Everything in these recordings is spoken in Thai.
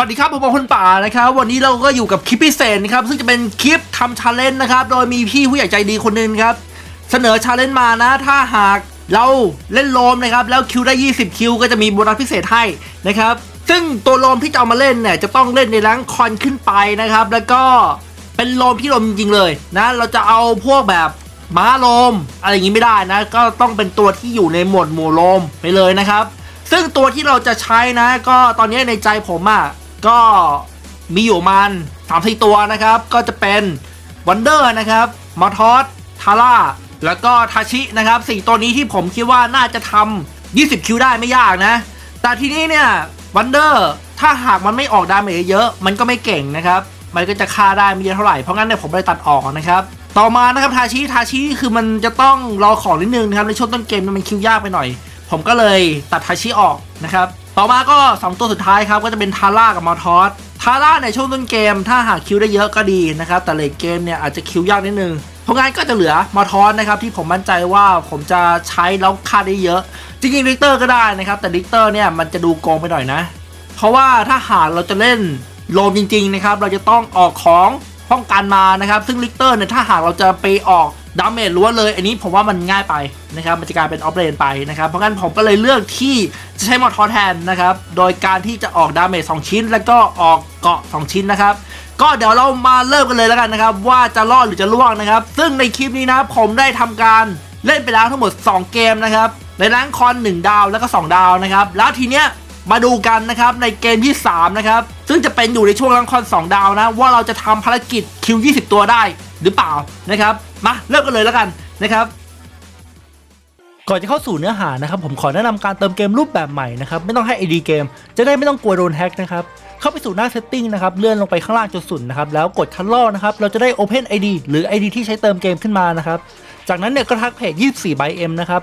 วัสดีครับผมบอคนป่านะครับ วันนี้เราก็อยู่กับคลิปพิเศษนะครับ ซึ่งจะเป็นคลิปทำชาเลนจ์นะครับ โดยมีพี่ผู้ใหญ่ใจดีคนหนึ่งครับ เสนอชาเลนจ์มานะ ถ้าหากเราเล่นโลมนะครับ แล้วคิวได้ 20 คิว ก็จะมีโบนัสพิเศษให้นะครับ ซึ่งตัวโลมที่จะเอามาเล่นเนี่ยจะต้องเล่นในแรงคอนขึ้นไปนะครับ แล้วก็เป็นโลมที่โลมจริงๆเลยนะ เราจะเอาพวกแบบม้าโลมอะไรอย่างนี้ไม่ได้นะ ก็ต้องเป็นตัวที่อยู่ในหมวดหมู่โลมไปเลยนะครับ ซึ่งตัวที่เราจะใช้นะ ก็ตอนนี้ในใจผมอะ่ะ ก็มีอยู่มันสามสี่ตัวนะครับ ก็จะเป็นวันเดอร์นะครับมอทอสทาร่าแล้วก็ทาชินะครับสี่ตัวนี้ที่ผมคิดว่าน่าจะทำ20 คิวได้ไม่ยากนะ แต่ทีนี้เนี่ยวันเดอร์ถ้าหากมันไม่ออกดาเมจเยอะ มันก็ไม่เก่งนะครับ มันก็จะฆ่าได้ไม่เยอะเท่าไหร่ เพราะงั้นเนี่ยผมเลยตัดออกนะครับ ต่อมานะครับทาชิทาชิคือมันจะต้องรอของนิดนึงนะครับในช่วงต้นเกมมันคิวยากไปหน่อย ผมก็เลยตัดทาชิออกนะครับ ต่อมาก็ 2 ตัวสุดท้ายครับก็จะเป็นทาร่ากับมอทอสทาร่าในช่วงต้นเกม ถ้าหากคิวได้เยอะก็ดีนะครับแต่เลทเกมเนี่ยอาจจะคิวยากนิดนึงเพราะงั้นก็จะเหลือมอทอสนะครับที่ผมมั่นใจว่าผมจะใช้แล้วค่าได้เยอะ จริงๆลิกเตอร์ก็ได้นะครับแต่ลิกเตอร์เนี่ยมันจะดูโกงไปหน่อยนะ เพราะว่าถ้าหากเราจะเล่นโลมจริงๆนะครับเราจะต้องออกของป้องกันมานะครับ ซึ่งลิกเตอร์เนี่ยถ้าหากเราจะไปออก ดาเมจล้วนเลยอันนี้ผมว่ามันง่ายไปนะครับมันจะกลายเป็นออฟเลนไปนะครับเพราะงั้นผมก็เลยเลือกที่จะใช้มอทอแทนนะครับโดยการที่จะออกดาเมจ2ชิ้น แล้วก็ออกเกาะ 2 ชิ้นนะครับก็เดี๋ยวเรามาเริ่มกันเลยแล้วกันนะครับว่าจะรอดหรือจะล่วงนะครับ ซึ่งในคลิปนี้นะผมได้ทำการเล่นไปแล้วทั้งหมด 2 เกมนะครับในแรงคอน 1 ดาวแล้วก็ 2 ดาวนะครับแล้วทีเนี้ยมาดูกันนะครับในเกมที่ 3 นะครับ ซึ่งจะเป็นอยู่ในช่วงรังคอน 2 ดาวนะ ว่าเราจะทำภารกิจคิว 20 ตัวได้ หรือเปล่านะครับ มาเริ่มกันเลยแล้วกันนะครับก่อนจะเข้าสู่เนื้อหานะครับผมขอแนะนำการเติมเกมรูปแบบใหม่นะครับไม่ต้องให้ ID เกม จะได้ไม่ต้องกลัวโดนแฮ็กนะครับเข้าไปสู่หน้าเซตติ้งนะครับเลื่อนลงไปข้างล่างจนสุดนะครับแล้วกดคัดลอกนะครับเราจะได้ Open ID หรือ ID ที่ใช้เติมเกมขึ้นมานะครับจากนั้นเนี่ยก็ทักเพจ 24 by M นะครับ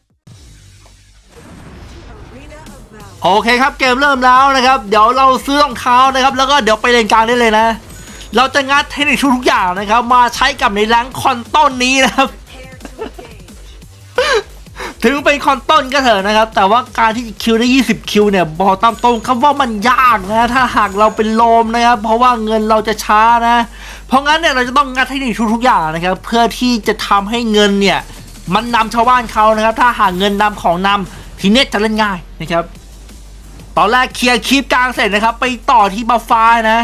โอเคครับเกมเริ่มแล้วนะครับ เดี๋ยวเราซื้อรองเท้านะครับ แล้วก็เดี๋ยวไปเลนกลางได้เลยนะ เราจะงัดเทคนิคทุกอย่างนะครับ มาใช้กับในแรงคอนต้นนี้นะครับ ถึงเป็นคอนต้นก็เถอะนะครับ แต่ว่าการที่คิวได้ 20 คิวเนี่ยบอกตามตรงครับว่ามันยากนะถ้าหากเราเป็นโลมนะครับ เพราะว่าเงินเราจะช้านะ เพราะงั้นเนี่ยเราจะต้องงัดเทคนิคทุกๆอย่างนะครับ เพื่อที่จะทำให้เงินเนี่ย มันนำชาวบ้านเขานะครับ ถ้าหากเงินนำของนำทีเนี้ยจะเล่นง่ายนะครับ ตอนแรกเคลียร์คลิปกลางเสร็จนะครับ ไปต่อที่บัฟฟ้านะ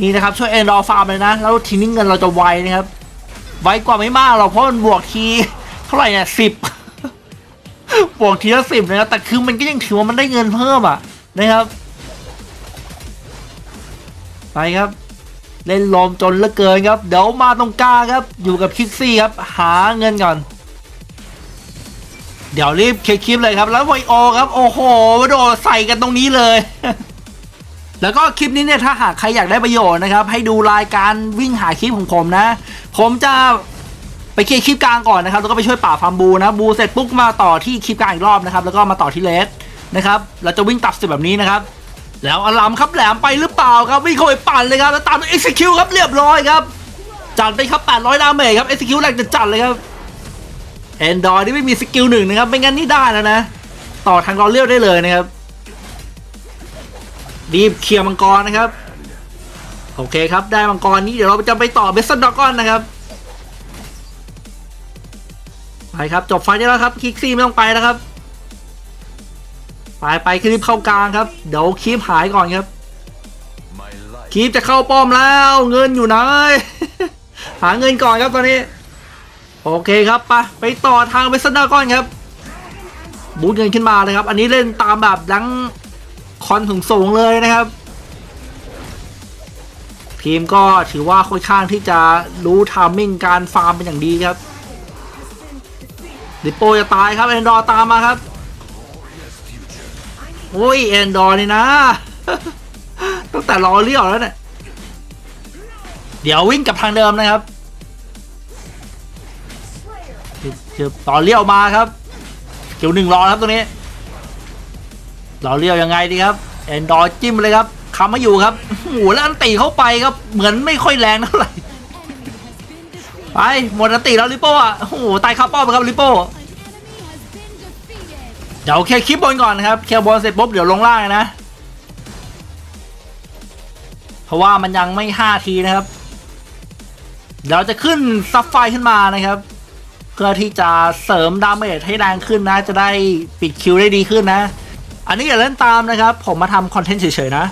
นี่นะครับ ช่วยเอ็นดอร์ฟาร์มเลยนะ แล้วทีนี้เงินเราจะไวนะครับ ไวกว่าไม่มากหรอกเพราะมันบวกทีเท่าไหร่เนี่ยสิบบวกทีละสิบนะครับแต่คือมันก็ยังถือว่ามันได้เงินเพิ่มอะนะครับ ไปครับ เล่นลมจนเหลือเกินครับ เดี๋ยวมาตรงกลางครับ อยู่กับคิกซี่ครับ หาเงินก่อน เดี๋ยวรีบเคลียร์คลิปเลยครับ แล้วไวโอครับ โอ้โหโดใส่กันตรงนี้เลย แล้วก็คลิปนี้เนี่ยถ้าหากใครอยากได้ประโยชน์นะครับ ให้ดูรายการวิ่งหาคลิปของผมนะ ผมจะไปเคลียร์คลิปกลางก่อนนะครับ แล้วก็ไปช่วยป่าฟาร์มบูนะบูเสร็จปุ๊บมาต่อที่คลิปกลางอีกรอบนะครับ แล้วก็มาต่อที่เลสนะครับเราจะวิ่งตัดสิบแบบนี้นะครับ แล้วอลัมครับแหลมไปหรือเปล่าครับวิ่งเข้าไปปั่นเลยครับแล้วตามด้วย execute ครับเรียบร้อยครับจัดไปครับ800ดาเมจครับ execute แรงจะจัดเลยครับ แอนดอรอยนี่ไม่มีสกิลหนึ่งนะครับไม่งั้นนี่ได้แล้วนะ ต่อทางรอเลี้ยวได้เลยนะครับรีบเคลียร์มังกรนะครับ โอเคครับ ได้มังกรนี้เดี๋ยวเราจะไปต่อเบสซันดอกอนนะครับไปครับจบไฟได้แล้วครับคิกซี่ไม่ต้องไปแล้วครับ ไปไปคลิปเข้ากลางครับ เดี๋ยวคลิปหายก่อนครับคลิปจะเข้าป้อมแล้ว เงินอยู่ไหนหาเงินก่อนครับตอนนี้ โอเคครับไปไปต่อทางเวสเนอร์ก่อนครับ บูทเงินขึ้นมาเลยครับ อันนี้เล่นตามแบบดังคอนถึงสูงเลยนะครับ ทีมก็ถือว่าค่อนข้างที่จะรู้ทามมิ่งการฟาร์มเป็นอย่างดีครับดิโปจะตายครับเอนดอร์ตามมาครับโอ้ยเอนดอร์นี่นะตั้งแต่รอเลี้ยวแล้วเนี่ยเดี๋ยววิ่งกับทางเดิมนะครับ จึบจึบต่อเลี้ยวมาครับเกี่ยวหนึ่งรอครับตรงนี้รอเลี้ยวยังไงดีครับแอนดอร์จิ้มเลยครับคำไม่อยู่ครับโอ้โหแล้วอันตีเข้าไปครับเหมือนไม่ค่อยแรงเท่าไหร่ไปหมดอันตีแล้วลิโป้อะโอ้โหตายคาป้อมครับลิโป้เดี๋ยวเคลียร์คลิปบนก่อนนะครับเคลียร์บนเสร็จปุ๊บเดี๋ยวลงล่างนะเพราะว่ามันยังไม่ห้าทีนะครับเดี๋ยวจะขึ้นซับไฟขึ้นมานะครับ เพื่อที่จะเสริมดาเมจให้แรงขึ้นนะ จะได้ปิดคิวได้ดีขึ้นนะ อันนี้อย่าเล่นตามนะครับ ผมมาทำคอนเทนต์เฉยๆนะ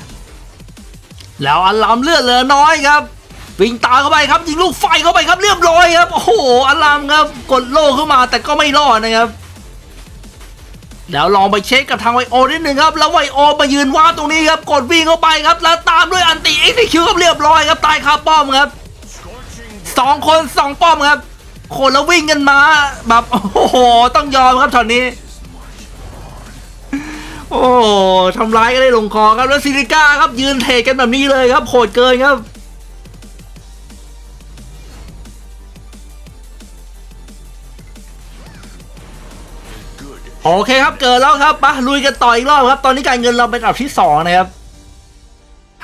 แล้วอันลำเลือดเหลือน้อยครับ วิ่งตามเข้าไปครับ ยิงลูกไฟเข้าไปครับเรียบร้อยครับ โอ้โหอัลลามครับกดโล่ขึ้นมาแต่ก็ไม่รอดนะครับแล้วลองไปเช็คกับทางไวโอนิดหนึ่งครับ แล้วไวโอมายืนว่าตรงนี้ครับ กดวิ่งเข้าไปครับ แล้วตามด้วยอันติเอ็กซิคิวครับเรียบร้อยครับ ตายคาป้อมครับสองคนสองป้อมครับ คนแล้ววิ่งกันมาแบบโอ้โหต้องยอมครับช็อตนี้ โอ้ทำร้ายก็ได้ลงคอครับแล้วซิลิก้าครับยืนเทกันแบบนี้เลยครับโหดเกินครับโอเคครับเกิดแล้วครับมาลุยกันต่ออีกรอบครับ ตอนนี้การเงินเราเป็นอันดับที่สองนะครับ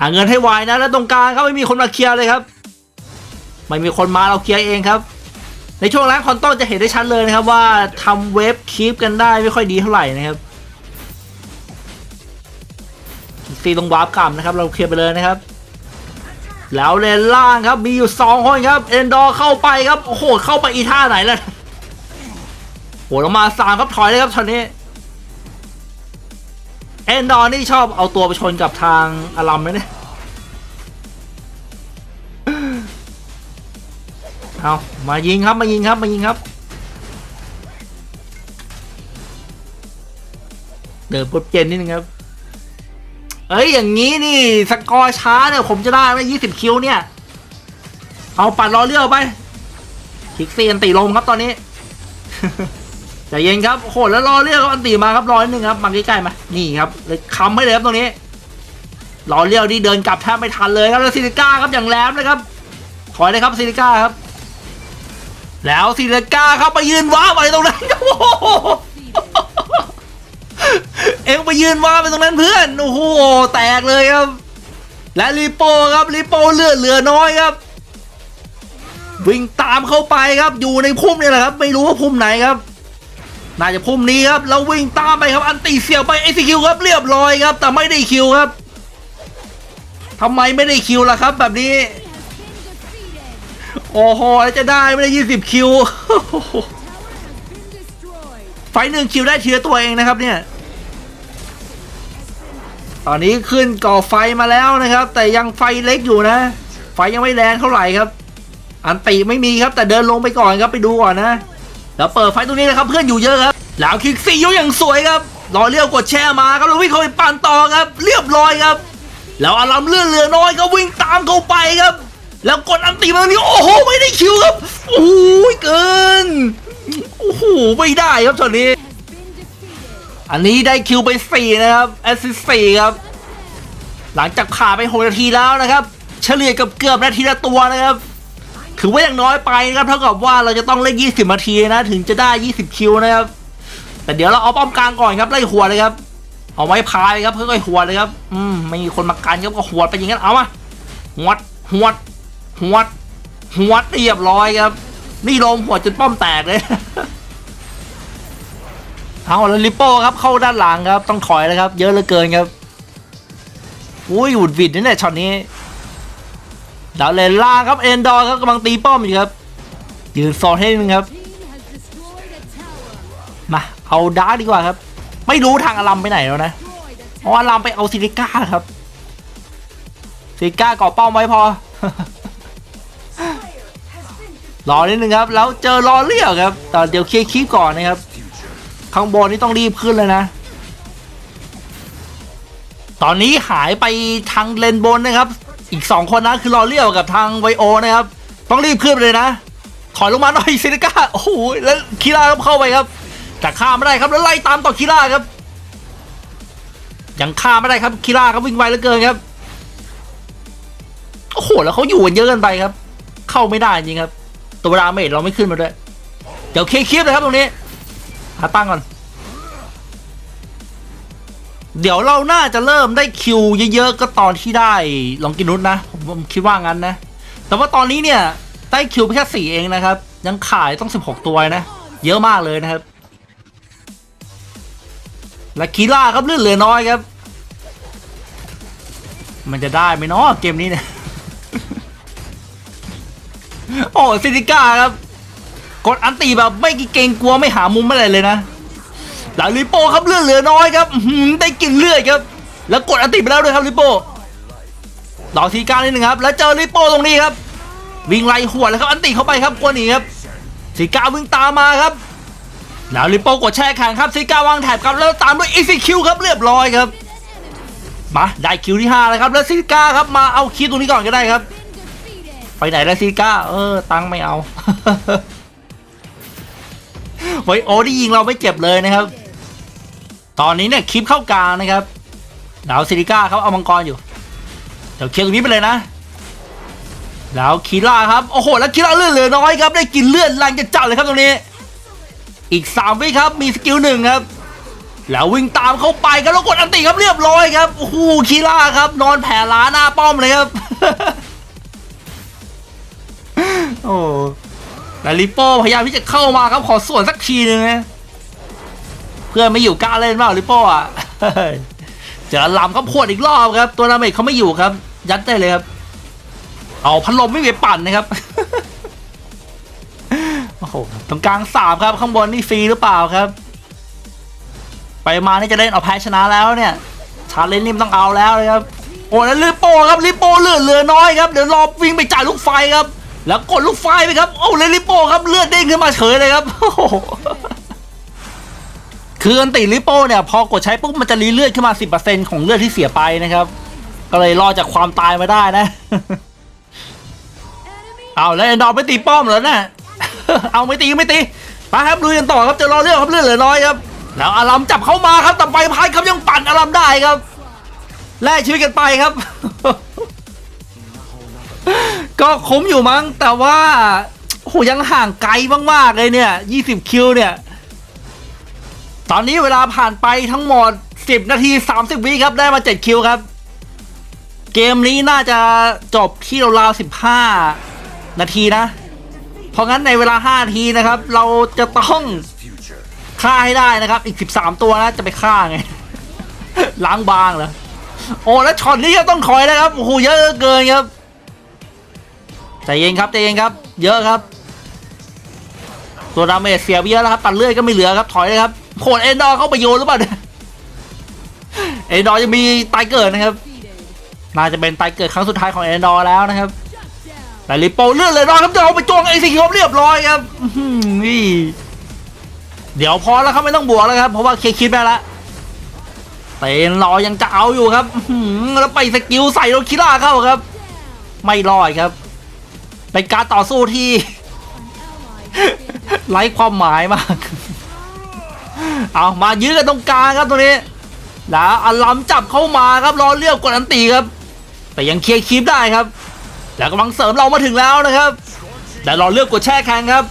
หาเงินให้ไวนะแล้วตรงกลางครับไม่มีคนมาเคลียร์เลยครับ ไม่มีคนมาเราเคลียร์เองครับ ในช่วงแรกคอนโต้จะเห็นได้ชัดเลยนะครับว่าทำเว็บคีปกันได้ไม่ค่อยดีเท่าไหร่นะครับตีตรงวาร์ปกลับนะครับ เราเคลียร์ไปเลยนะครับ แล้วเลนล่างครับมีอยู่สองคนครับเอนดอร์เข้าไปครับโอ้โหเข้าไปอีท่าไหนล่ะโหเรามาสามครับถอยเลยครับช็อตนี้เอนดอร์นี่ชอบเอาตัวไปชนกับทางอารัมไหมเนี่ย เอามายิงครับมายิงครับมายิงครับ เดินปุ๊บเจนนิดนึงครับ เอ้ยอย่างนี้นี่สกอร์ช้าเนี่ยผมจะได้ไหมยี่สิบคิวเนี่ย เอาปัดรอเลือกไปคิกซีอันตีลมครับตอนนี้ใจเย็นครับโอ้โหแล้วรอเรียกอันตีมาครับรอนิดนึงครับมาใกล้ๆมานี่ครับเลยค้ำให้เลยครับตรงนี้รอเรียกนี่เดินกลับแทบไม่ทันเลยครับแล้วซิลิก้าครับอย่างแหลมเลยครับถอยเลยครับซิลิก้าครับ แล้วซิลกาครับไปยืนว้าไปตรงนั้นโอ้โหเอ็งไปยืนว้าไปตรงนั้นเพื่อนโอ้โหแตกเลยครับ และริโป้ครับริโป้เลือดเหลือน้อยครับ วิ่งตามเข้าไปครับอยู่ในพุ่มนี่แหละครับ ไม่รู้ว่าพุ่มไหนครับน่าจะพุ่มนี้ครับแล้ววิ่งตามไปครับอันตีเสียไปเอซิคิวครับเรียบร้อยครับ แต่ไม่ได้คิวครับทำไมไม่ได้คิวล่ะครับ แบบนี้ โอ้โหแล้วจะได้ไม่ได้ยี่สิบคิว ไฟหนึ่งคิวได้ทีละตัวเองนะครับเนี่ย ตอนนี้ขึ้นก่อไฟมาแล้วนะครับ แต่ยังไฟเล็กอยู่นะ ไฟยังไม่แรงเท่าไหร่ครับ อันตีไม่มีครับแต่เดินลงไปก่อนครับไปดูก่อนนะ แล้วเปิดไฟตรงนี้นะครับเพื่อนอยู่เยอะครับ แล้วคลิกซี่ยุอย่างสวยครับรอเลี้ยวกดแช่มาครับแล้ววิ่งเข้าไปปั่นต่อครับ เรียบร้อยครับ แล้วอารัมเลื่อนเรือน้อยก็วิ่งตามเข้าไปครับ แล้วกดอันตีมาตรงนี้โอ้โหไม่ได้คิวครับโอ้โหเกินโอ้โหไม่ได้ครับช็อตนี้ อันนี้ได้คิวไปสี่นะครับแอสซิสสี่ครับ หลังจากผ่านไปหกนาทีแล้วนะครับ เฉลี่ยกับเกือบนาทีละตัวนะครับถือว่าอยังน้อยไปนะครับเท่ากับว่าเราจะต้องเล่น 20 นาทีนะ ถึงจะได้ 20 คิวนะครับ แต่เดี๋ยวเราเอาป้อมกลางก่อนครับไล่หัวเลยครับ เอาไว้พายครับค่อยๆหัวเลยครับ อืมไม่มีคนมากันครับก็หัวไปอย่างนั้นเอามาหัวหัว หัวดหัวดเรียบร้อยครับ นี่ลมหัวจนป้อมแตกเลยเอาแล้วลิปโป้ครับเข้าด้านหลังครับ ต้องถอยเลยครับ เยอะเหลือเกินครับอุ้ยหวุดหวิดนี่แหละช็อตนี้ดาวเลนล่างครับเอนดอร์ครับกำลังตีป้อมอยู่ครับยืนโซนให้นิดนึงครับ มาเอาดาร์กดีกว่าครับ ไม่รู้ทางอลัมไปไหนแล้วนะเพราะอลัมไปเอาซิลิก้าครับซิลิก้าก่อป้อมไว้พอ รอนิดนึงครับ แล้วเจอรอเรียกครับ แต่เดี๋ยวเคลียร์คลิปก่อนนะครับ ข้างบนนี่ต้องรีบขึ้นเลยนะ ตอนนี้หายไปทางเลนบนนะครับ อีกสองคนนะคือรอเลี้ยวกับทางไวโอนะครับ ต้องรีบขึ้นเลยนะ ถอยลงมาหน่อยซิลิก้า โอ้โห แล้วคีร่าเข้าไปครับแต่ฆ่าไม่ได้ครับแล้วไล่ตามต่อคีร่าครับ ยังฆ่าไม่ได้ครับคีร่าครับวิ่งไวเหลือเกินครับ โอ้โห แล้วเขาอยู่กันเยอะเกินไปครับ เข้าไม่ได้จริงครับ ตัวดาเมจเราไม่ขึ้นมาด้วย เดี๋ยวเคลียร์คลิปเลยครับตรงนี้ หาตั้งก่อน เดี๋ยวเราน่าจะเริ่มได้คิวเยอะๆ ก็ตอนที่ได้ลองกินนุษนะ ผมผมคิดว่างั้นนะ แต่ว่าตอนนี้เนี่ย ได้คิวไปแค่สี่เองนะครับ ยังขายต้องสิบหกตัวนะ เยอะมากเลยนะครับ และคีล่าครับเลื่อนเหลือน้อยครับ มันจะได้ไหมเนาะเกมนี้เนี่ย โอ้ซิติก้าครับ กดอันตีแบบไม่เกรงกลัวไม่หามุมอะไรเลยนะ หลังลิโป้ครับเลือดเหลือน้อยครับได้กลินเลือดครับ แล้วกดอันตีไปแล้วด้วยครับลิโป้รอทีก้านิดหนึ่งครับ แล้วเจอลิโป้ตรงนี้ครับ วิ่งไล่หัวดเลยครับอันตีเข้าไปครับกลัวหนีครับสีก้าวิ่งตามมาครับแล้วลิโป้กดแช่แข็งครับสีก้าวางแถบครับแล้วตามด้วยอีซีคิวครับเรียบร้อยครับมาได้คิวที่5แล้วครับแล้วซิก้าครับมาเอาคิวตรงนี้ก่อนก็ได้ครับ ไปไหนแล้วซิก้า เออ ตังไม่เอาไว้โอ้ที่ยิงเราไม่เจ็บเลยนะครับ ตอนนี้เนี่ยคลิปเข้ากลางนะครับแล้วซิก้าเขาเอามังกรอยู่ เดี๋ยวเคลียร์ตรงนี้ไปเลยนะแล้วคีล่าครับ โอ้โห แล้วคีล่าเลือดเหลือน้อยครับ ได้กินเลือดแรงจะจัดเลยครับตรงนี้ อีก 3 วิครับ มีสกิลหนึ่งครับ แล้ววิ่งตามเข้าไปครับแล้วกดอันติครับเรียบร้อยครับ โอ้โห คีล่าครับ นอนแผ่ล้าหน้าป้อมเลยครับ โอ้แล้วลิปโป้พยายามที่จะเข้ามาครับขอส่วนสักทีหนึงนะเพื่อนไม่อยู่กล้าเล่นเปล่าลิปโป้อะเจอลำครับขวดอีกรอบครับ ตัวนาเมจเขาไม่อยู่ครับ ยัดได้เลยครับ เอาพัดลมไม่ไปปั่นนะครับโอ้โหตรงกลางสามครับ ข้างบนนี่ฟรีหรือเปล่าครับ ไปมานี่จะเล่นเอาแพ้ชนะแล้วเนี่ย ชาเลนจ์นี่มันต้องเอาแล้วเลยครับโอ้แล้วลิปโป้ครับลิปโป้เลือดเหลือน้อยครับเดี๋ยวรอวิ่งไปจ่ายลูกไฟครับ แล้วกดลูกไฟไปครับโอ้แล้วลิโป้ครับเลือดเด้งขึ้นมาเฉยเลยครับโอ้โหคืออันติลิโป้เนี่ยพอกดใช้ปุ๊บมันจะรีเลือดขึ้นมา 10%ของเลือดที่เสียไปนะครับ ก็เลยรอดจากความตายมาได้นะ เอาแล้วเอ็นดอร์ไปตีป้อมเหรอน่ะเอาไม่ตีไม่ตีไปครับลุยกันต่อครับจะรอเรื่องครับเลือดเหลือน้อยครับแล้วอารัมจับเข้ามาครับแต่ใบพายครับยังปั่นอารัมได้ครับแลกชีวิตกันไปครับ ก็คุ้มอยู่มั้ง แต่ว่าโหยังห่างไกลมากๆเลยเนี่ย 20 คิวเนี่ย ตอนนี้เวลาผ่านไปทั้งหมด 10 นาที 30 วิครับ ได้มา 7 คิวครับ เกมนี้น่าจะจบที่ราวๆ15 นาทีนะ เพราะงั้นในเวลา 5 นาทีนะครับ เราจะต้องฆ่าให้ได้นะครับ อีก 13 ตัวนะจะไปฆ่าไง ล้างบางเหรอ โอ้ แล้วช็อตนี้ก็ต้องถอยแล้วครับ โอ้โห เยอะเกินครับ ใจเย็นครับใจเย็นครับ เยอะครับ ตัวดาเมจเสียไปเยอะแล้วครับตัดเลือดก็ไม่เหลือครับถอยเลยครับโคดเอ็นดอร์เข้าไปโยนหรือเปล่าเนี่ยเอนดอร์จะมีตายเกิดนะครับน่าจะเป็นตายเกิดครั้งสุดท้ายของเอ็นดอร์แล้วนะครับแต่ลิปโปเลือดเลยนอนครับจะเอาไปจวงไอซีคิวเรียบร้อยครับนี่เดี๋ยวพอแล้วครับไม่ต้องบวกแล้วครับเพราะว่าเคลียร์คลิปได้ละแต่เอนดอยังจะเอาอยู่ครับแล้วไปสกิลใส่โรคิล่าเข้าครับ ไม่รอดครับ เป็นการต่อสู้ที่ ไร้ความหมายมาก เอามายื้อกันตรงกลางครับตรงนี้ แล้วอลัมจับเข้ามาครับรอเรียกกดอันตีครับ แต่ยังเคลียร์คลิปได้ครับ แล้วกำลังเสริมเรามาถึงแล้วนะครับแต่รอเลือกกดแช่แข็งครับ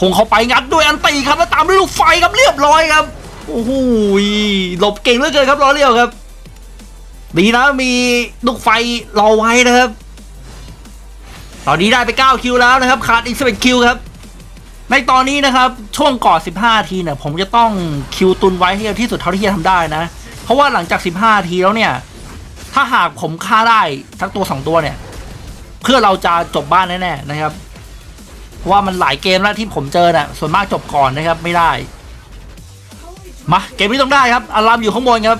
คงเข้าไปงัดด้วยอันตีครับแล้วตามด้วยลูกไฟครับเรียบร้อยครับโอ้โหหลบเก่งเหลือเกินครับรอเรียวครับ ดีนะมีลูกไฟรอไว้นะครับ ตอนนี้ได้ไป 9 คิวแล้วนะครับขาดอีก11คิวครับ ในตอนนี้นะครับช่วงก่อน15 ทีเนี่ยผมจะต้องคิวตุนไว้ให้เร็วที่สุดเท่าที่จะทำได้นะ เพราะว่าหลังจาก 15 ทีแล้วเนี่ย ถ้าหากผมฆ่าได้สักตัว 2 ตัวเนี่ย เพื่อเราจะจบบ้านแน่ๆนะครับเพราะว่ามันหลายเกมแล้วที่ผมเจอน่ะส่วนมากจบก่อนนะครับไม่ได้มาเกมนี้ต้องได้ครับอารามอยู่ข้างบนครับ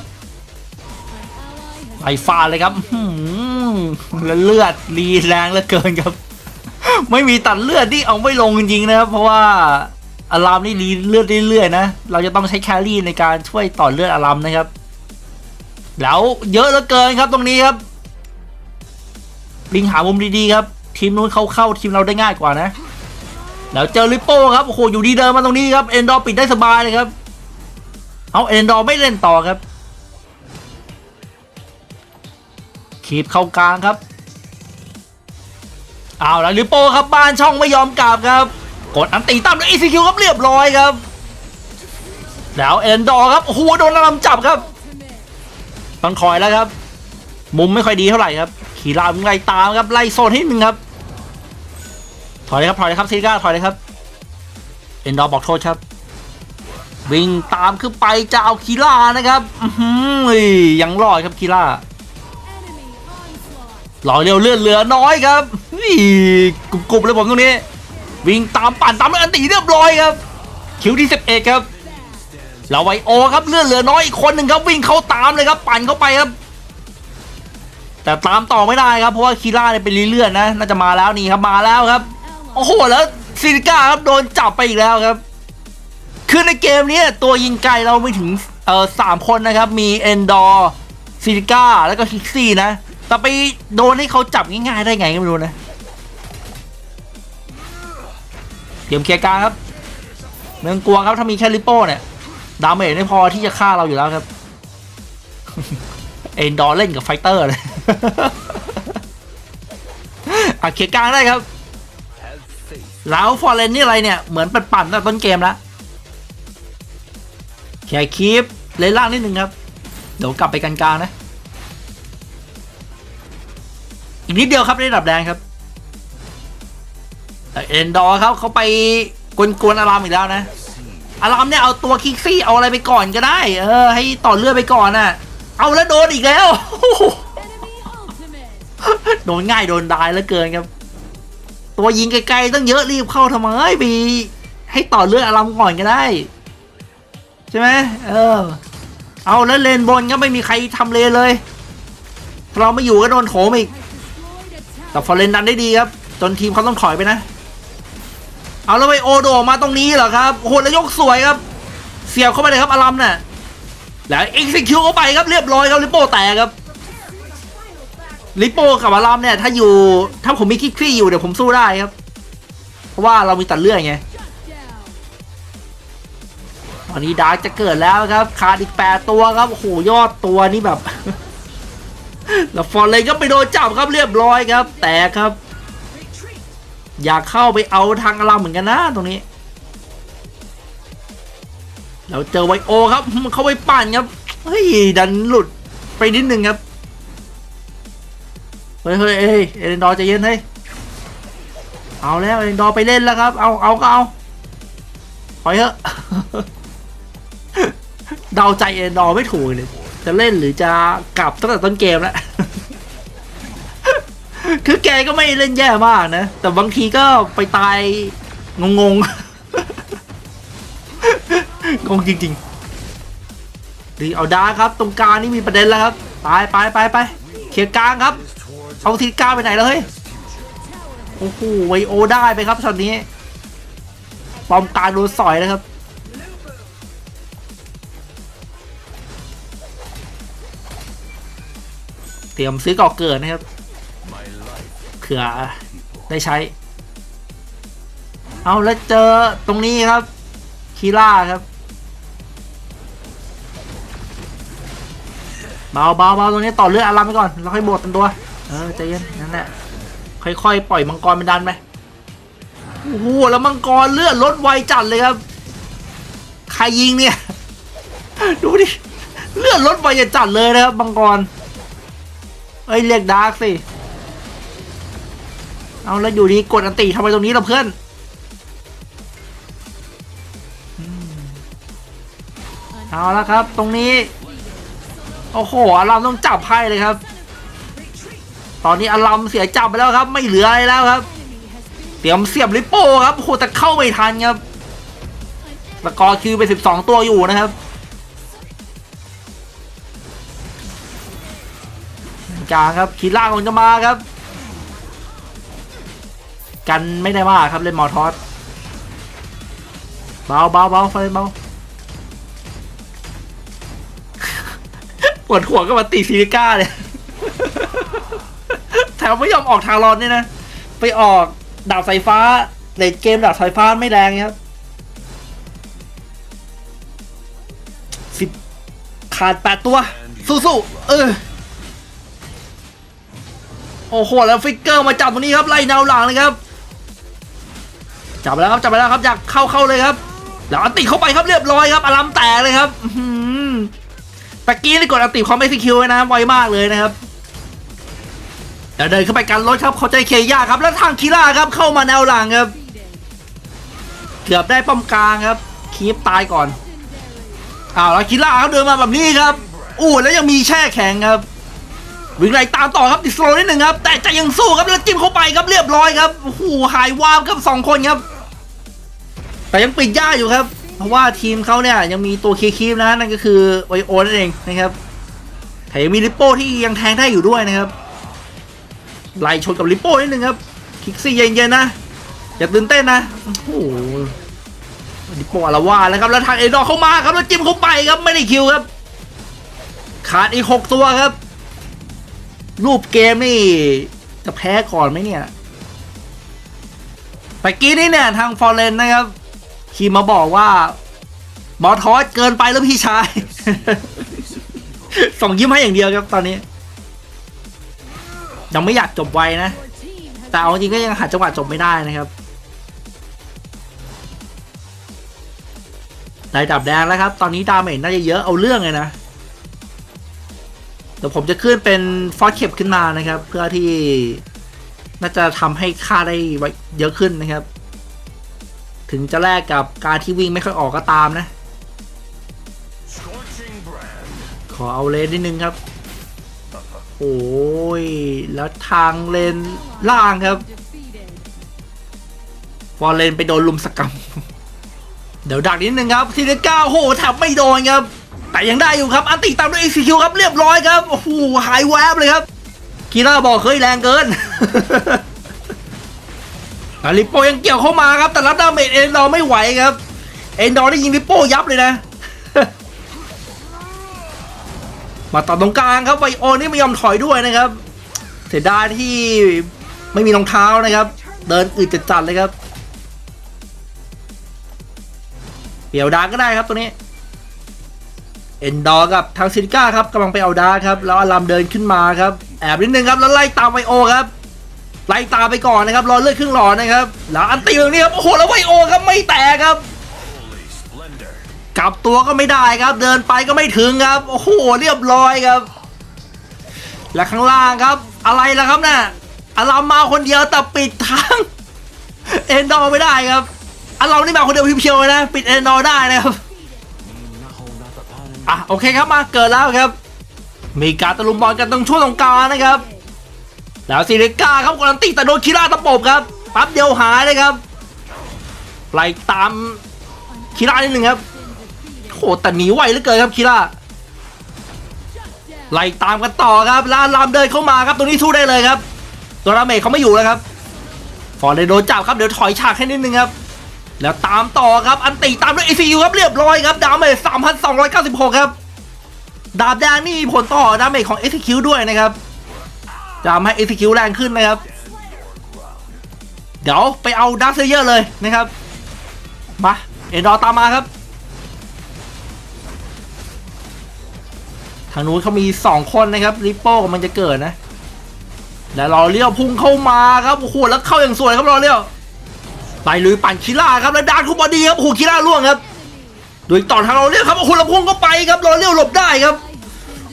ไล่ฟาเลยครับ แล้วเลือดรีแรงเหลือเกินครับ ไม่มีตัดเลือดที่เอาไม่ลงจริงๆนะครับ เพราะว่าอารามนี่รีเลือดเรื่อยๆนะ เราจะต้องใช้แครี่ในการช่วยต่อเลือดอารามนะครับ แล้วเยอะเหลือเกินครับตรงนี้ครับ ลิงหามุมดีๆครับ ทีมนู้นเข้าเข้าทีมเราได้ง่ายกว่านะ แล้วเจอริปโป้ครับโอ้โหอยู่ดีเดินมาตรงนี้ครับเอนดอร์ปิดได้สบายเลยครับ เอาเอนดอร์ไม่เล่นต่อครับ คีบเข้ากลางครับเอาแล้วลิโป้ครับบ้านช่องไม่ยอมกลับครับ กดอันตีตามด้วย ECQ ครับเรียบร้อยครับ แล้วเอ็นดอร์ครับโอ้โหโดนอารมจับครับต้องคอยแล้วครับ มุมไม่ค่อยดีเท่าไหร่ครับ ขี่รามไล่ตามครับไล่โซนให้หนึ่งครับถอยเลยครับถอยเลยครับซีก้าถอยเลยครับเอ็นดอร์บอกโทษครับวิ่งตามขึ้นไปจะเอาคีล่านะครับอื้อหือยังรอดครับคีล่า หล่อเร็วเลื่อนเหลือน้อยครับนี่กรุบๆเลยผมตรงนี้ วิ่งตามปั่นตามด้วยอันตีเรียบร้อยครับ คิวที่สิบเอ็ดครับเราไวโอครับเลื่อนเหลือน้อยอีกคนหนึ่งครับวิ่งเข้าตามเลยครับ ปั่นเข้าไปครับ แต่ตามต่อไม่ได้ครับเพราะว่าคีร่าเนี่ยเป็นเลื่อนๆนะน่าจะมาแล้วนี่ครับมาแล้วครับโอ้โหแล้วซิลิก้าครับโดนจับไปอีกแล้วครับคือในเกมนี้ตัวยิงไกลเราไม่ถึงเอ่อสามคนนะครับ มีเอนดอร์ซิลิก้าแล้วก็คิกซี่นะ แต่ไปโดนให้เขาจับง่ายๆได้ไงก็ไม่รู้นะเตรียมเคลียร์กลางครับไม่องกลัวครับถ้ามีแค่ลิปโป้เนี่ยดาเมจไม่พอที่จะฆ่าเราอยู่แล้วครับ เอ็นดอร์เล่นกับไฟเตอร์เลยอะเคลียร์กลางได้ครับแล้วฟอร์เรนนี่อะไรเนี่ย เหมือนปั่นปั่นๆตั้งต้นเกมแล้วแค่คีปเลนล่างนิดนึงครับ เดี๋ยวกลับไปกันกลางนะ อีกนิดเดียวครับได้ดับแดงครับแต่เอ็นดอร์ครับเขาไปกวนๆอารามอีกแล้วนะ อารามเนี่ยเอาตัวคิกซี่เอาอะไรไปก่อนก็ได้ เออ ให้ต่อเลือดไปก่อนน่ะ เอาแล้วโดนอีกแล้ว โดนง่ายโดนดายเหลือเกินครับ ตัวยิงไกลๆต้องเยอะรีบเข้าทำไมไปให้ต่อเลือดอารามก่อนก็ได้ ใช่ไหมเออ เอาแล้วเลนบนก็ไม่มีใครทำเลเลยเราไม่อยู่ก็โดนโถมอีก แต่ฟอร์เรนดันได้ดีครับ จนทีมเขาต้องถอยไปนะ เอาแล้วไปโอโดมาตรงนี้เหรอครับโหแล้วยกสวยครับ เสียบเข้าไปเลยครับอารัมน่ะแล้วเอ็กซิคิวเข้าไปครับเรียบร้อยครับลิปโป้แตกครับลิปโป้กับอารัมเนี่ยถ้าอยู่ถ้าผมมีคิกซี่อยู่เดี๋ยวผมสู้ได้ครับ เพราะว่าเรามีตัดเลือดไงตอนนี้ดาร์กจะเกิดแล้วครับขาดอีกแปดตัวครับโอ้โหยอดตัวนี่แบบ แล้วฟอร์เรนก็ไปโดนจับครับเรียบร้อยครับ แตกครับ อยากเข้าไปเอาทางอารัมเหมือนกันนะตรงนี้เราเจอไวโอครับมันเข้าไปปั่นครับเฮ้ยดันหลุดไปนิดนึงครับเฮ้ยเฮ้ยเฮ้ยเอเดนดอร์ใจเย็นเฮ้ยเอาแล้วเอเดนดอร์ไปเล่นแล้วครับ เอาเอาก็เอาถอยเถอะเดาใจเอเดนดอร์ไม่ถูกเลย จะเล่นหรือจะกลับตั้งแต่ต้นเกมแล้ว คือแกก็ไม่เล่นแย่มากนะ แต่บางทีก็ไปตายงงงงงจริงๆดีเอาดาครับ ตรงกลางนี่มีประเด็นแล้วครับไปไปไปไปเคลียกลางครับ เอาทีกลางไปไหนแล้วเฮ้ย โอ้โหไวโอได้ไปครับช็อตนี้ ปอมกลางโดนสอยนะครับ เตรียมซื้อก่อเกิดนะครับเผื่อได้ใช้ เอาแล้วเจอตรงนี้ครับ คีล่าครับเบาเบาเบาตรงนี้ต่อเลือดอารามไปก่อนแล้วค่อยบวกเป็นตัว เออใจเย็นนั่นแหละค่อยๆ ปล่อยมังกรเป็นดันไปโอ้โหแล้วมังกรเลือดลดไวจัดเลยครับ ใครยิงเนี่ย ดูดิ เลือดลดไวจัดเลยนะครับมังกร เอ้ยเรียกดาร์กสิ เอาแล้วอยู่ดีกดอันติทำไมตรงนี้ล่ะเพื่อนเอาละครับ ตรงนี้ โอ้โหอารามต้องจับไพ่เลยครับ ตอนนี้อารามเสียจับไปแล้วครับ ไม่เหลืออะไรแล้วครับ เตรียมเสียบลิปโป้ครับโหแต่เข้าไม่ทันครับสกอร์คิวไปสิบสองตัวอยู่นะครับ กลางครับขีดล่างของจะมาครับ กันไม่ได้มากครับเล่นมอทอสเบาเบาเบาไฟเบาปวดหัวก็มาตีซีริก้าเลยแถมไม่ยอมออกทางรอนเนี่ยนะ ไปออกดาบสายฟ้าในเกมดาบสายฟ้าไม่แรงครับสิบขาดแปดตัว สู้ๆเออ โอ้โหแล้วฟิกเกอร์มาจับตรงนี้ครับไล่แนวหลังเลยครับจับไปแล้วครับจับไปแล้วครับอยากเข้าเข้าเลยครับแล้วอันติเข้าไปครับเรียบร้อยครับอลัมแตกเลยครับตะกี้นี่กดอันติความไม่ซีคิวไว้นะไวมากเลยนะครับเดี๋ยวเดินเข้าไปกันรถครับเขาใจเคย่าครับแล้วทางคีร่าครับเข้ามาแนวหลังครับเกือบได้ป้อมกลางครับคีปตายก่อนอ้าวแล้วคีร่าเขาเดินมาแบบนี้ครับอู้แล้วยังมีแช่แข็งครับ วิ่งไล่ตามต่อครับดิสโลนิดหนึ่งครับ แต่จะยังสู้ครับแล้วจิ้มเข้าไปครับเรียบร้อยครับโอ้โหหายวามครับสองคนครับ แต่ยังปิดย่าอยู่ครับ เพราะว่าทีมเขาเนี่ยยังมีตัวเคคีฟนะนั่นก็คือไวโอนั่นเองนะครับแต่ยังมีลิปโป้ที่ยังแทงได้อยู่ด้วยนะครับไล่ชนกับลิปโป้นิดนึงครับคิกซี่เย็นๆนะอย่าตื่นเต้นนะโอ้โหลิปโป้อาละว่าแล้วครับแล้วทางเอดอเข้ามาครับแล้วจิ้มเข้าไปครับไม่ได้คิวครับ ขาดอีกหกตัวครับ รูปเกมนี่จะแพ้ก่อนไหมเนี่ยแต่กี้นี่เนี่ยทางฟอร์เรนนะครับคีมาบอกว่าบอทอสเกินไปแล้วพี่ชาย ส่งยิ้มให้อย่างเดียวครับตอนนี้ ยังไม่อยากจบไวนะ แต่เอาจริงก็ยังหาจังหวะจบไม่ได้นะครับได้ดับแดงแล้วครับ ตอนนี้ดาเมจน่าจะเยอะเอาเรื่องเลยนะ ดี๋ยวผมจะขึ้นเป็นฟอสเข็บขึ้นมานะครับ เพื่อที่น่าจะทำให้ค่าได้ไวเยอะขึ้นนะครับ ถึงจะแลกกับการที่วิ่งไม่ค่อยออกก็ตามนะ ขอเอาเลนนิดนึงครับ โอ้ย แล้วทางเลนล่างครับฟอร์เลนไปโดนลุมสกรรม เดี๋ยวดักนิดนึงครับทีเดก้าโอ้โหแทบไม่โดนครับ แต่ยังได้อยู่ครับ อันติตามด้วย ECQ ครับเรียบร้อยครับ โอ้โห หายแวบเลยครับคีร่าบอกเฮ้ยแรงเกินอาลิปโป้ยังเกี่ยวเข้ามาครับ แต่รับดาเมจเอ็นดอร์ไม่ไหวครับ เอ็นดอร์ได้ยิงลิปโป้ยับเลยนะ มาต่อตรงกลางครับไวโอนี่ไม่ยอมถอยด้วยนะครับ เสียดายที่ไม่มีรองเท้านะครับ เดินอึดจัดๆเลยครับเปี่ยวดาก็ได้ครับตัวนี้ เอ็นดอร์กับทางซิลิก้าครับกำลังไปเอาดาร์ครับแล้วอลัมเดินขึ้นมาครับแอบนิดนึงครับแล้วไล่ตามไวโอครับไล่ตามไปก่อนนะครับรอเลือดครึ่งหลอดนะครับแล้วอันตีตรงนี้ครับโอ้โหแล้วไวโอครับไม่แตกครับกลับตัวก็ไม่ได้ครับ เดินไปก็ไม่ถึงครับโอ้โหเรียบร้อยครับ และข้างล่างครับ อะไรล่ะครับน่ะอารามมาคนเดียวแต่ปิดทางเอ็นดอร์ไม่ได้ครับอารามนี่มาคนเดียวเพียวๆนะ ปิดเอ็นดอร์ได้นะครับ อะโอเคครับมาเกิดแล้วครับ มีการตะลุมบอลกันตรงช่วงตรงกลางนะครับ แล้วซีเรก้าครับกำลังตีแต่โดนคิราตะปบครับปั๊บเดียวหายเลยครับไล่ตามคิรานิดหนึ่งครับโหแต่หนีไวเหลือเกินครับคีร่าไล่ตามกันต่อครับลานลามเดินเข้ามาครับตรงนี้สู้ได้เลยครับตัวราเมเขาไม่อยู่แล้วครับฟอร์เรนโดนจับครับเดี๋ยวถอยฉากให้นิดนึงครับ แล้วตามต่อครับอันติตามด้วย ACU ครับเรียบร้อยครับดาเมจ3,296ครับดาบแดงนี่มีผลต่อดาเมจของ ACQ ด้วยนะครับจะทำให้ ACQ แรงขึ้นนะครับ เดี๋ยวไปเอาดาร์เซเยอร์เลยนะครับมาเอ็นดอตามมาครับ ทางนู้นเขามีสองคนนะครับริปโป้กำลังจะเกิดนะ แล้วรอเลี้ยวพุ่งเข้ามาครับโอ้โหแล้วเข้าอย่างสวยครับรอเลี้ยว ไปลุยปั่นคิล่าครับแล้วดานคุบอดีครับโอ้โหคิล่าล่วงครับโดยต่อทางเรอเลี้ยวครับโอ้โหล้วพุ่งเข้าไปครับเรอเลี้ยวหลบได้ครับ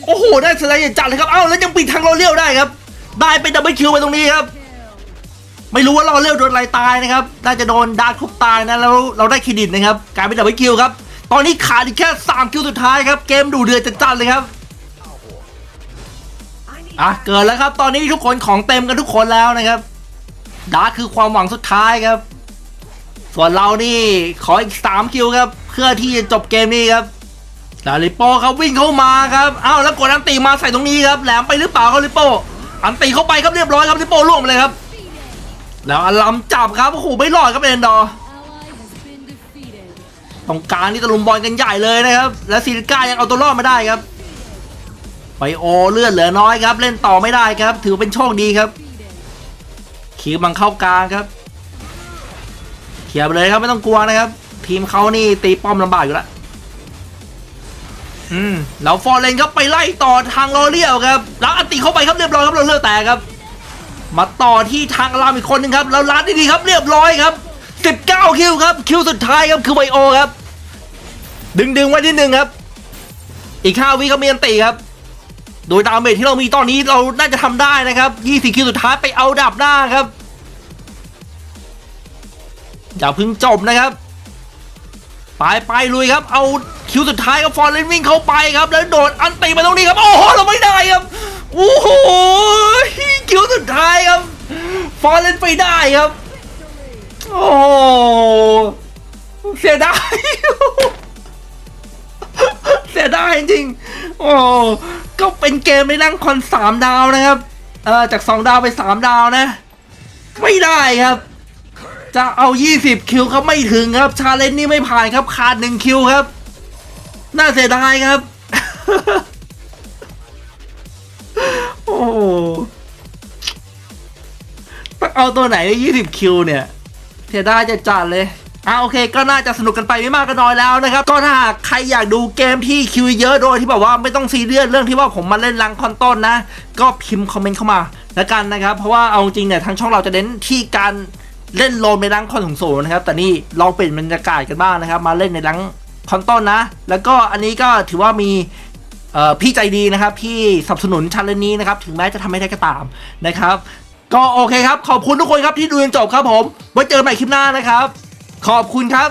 โอ้โหได้สไลด์จัดเลยครับเอ้าแล้วยังปิดทางเรอเลี้ยวได้ครับ ได้เป็นดับเบิลคิวไปตรงนี้ครับ ไม่รู้ว่าเรอเลี้ยวโดนอะไรตายนะครับน่าจะโดนดานคุบตายนะแล้วเราได้เครดิตนะครับกลายเป็นดับเบิลคิวครับตอนนี้ขาดอีกแค่สามคิวสุดท้ายครับเกมดูเดือดจัดเลยครับอะเกิดแล้วครับ ตอนนี้ทุกคนของเต็มกันทุกคนแล้วนะครับดาร์คคือความหวังสุดท้ายครับ ส่วนเรานี่ขออีก 3 คิวครับ เพื่อที่จะจบเกมนี้ครับดาลิโป้ครับวิ่งเข้ามาครับอ้าวแล้วกดอันตีมาใส่ตรงนี้ครับแหลมไปหรือเปล่าครับลิโป้อันตีเข้าไปครับเรียบร้อยครับลิโป้ล่วงไปเลยครับ แล้วอลัมจับครับโอ้โหไม่รอดครับเอนดอตรงกลางนี่ตะลุมบอลกันใหญ่เลยนะครับ และซิลิก้ายังเอาตัวรอดมาได้ครับไบโอเลือดเหลือน้อยครับ เล่นต่อไม่ได้ครับ ถือเป็นโชคดีครับ ขีบังเข้ากลางครับ ลียร์ไปเลยครับไม่ต้องกลัวนะครับ ทีมเขานี่ตีป้อมลำบากอยู่แล้วอืมแล้วฟอร์เรนครับไปไล่ต่อทางโรเลียวครับแล้วอันติเข้าไปครับเรียบร้อยครับเราเลือดแตกครับ มาต่อที่ทางอารามอีกคนหนึ่งครับแล้วลัดดีๆครับเรียบร้อยครับ19คิวครับคิวสุดท้ายครับคือไวโอครับ ดึงดึงๆไว้นิดนึงครับ อีก5วิเขามีอันตีครับ โดยดาเมจที่เรามีตอนนี้เราน่าจะทำได้นะครับ20คิวสุดท้ายไปเอาดับหน้าครับ อย่าเพึ่งจบนะครับ ไปไปลุยครับ เอาคิวสุดท้ายครับฟอร์เรนวิ่งเข้าไปครับ แล้วโดดอันตีมาตรงนี้ครับ โอ้โหเราไม่ได้ครับโอ้โหคิวสุดท้ายครับ ฟอร์เรนไปได้ครับ โอ้เสียดายเสียดายจริง โอ้ก็เป็นเกมในร่งคอนสามดาวนะครับ เออจากสองดาวไปสามดาวนะ ไม่ได้ครับ จะเอา 20 คิวครับไม่ถึงครับ ชาเลนจ์นี่ไม่ผ่านครับขาดหนึ่งคิวครับ น่าเสียดายครับ โอ้ต้องเอาตัวไหนได้20 คิวเนี่ยเสียดายจะจัดเลยอ่าโอเคก็น่าจะสนุกกันไปไม่มากก็น้อยแล้วนะครับ ก็ถ้าใครอยากดูเกมที่คิวเยอะโดยที่แบบว่าไม่ต้องซีเรียสเรื่องที่ว่าผมมาเล่นลังคอนต้นนะ ก็พิมพ์คอมเมนต์เข้ามาแล้วกันนะครับ เพราะว่าเอาจริงเนี่ยทางช่องเราจะเน้นที่การ เล่นโลมในรังคอนของๆนะครับ แต่นี่ลองเปลี่ยนบรรยากาศกันบ้างนะครับ มาเล่นในรังคอนต้นนะ แล้วก็อันนี้ก็ถือว่ามีพี่ใจดีนะครับที่สนับสนุนชันเลนนี้นะครับ ถึงแม้จะทำไม่ได้ก็ตามนะครับ ก็โอเคครับ ขอบคุณทุกคนครับที่ดูจนจบครับผมไว้เจอกันใหม่คลิปหน้านะครับ ขอบคุณครับ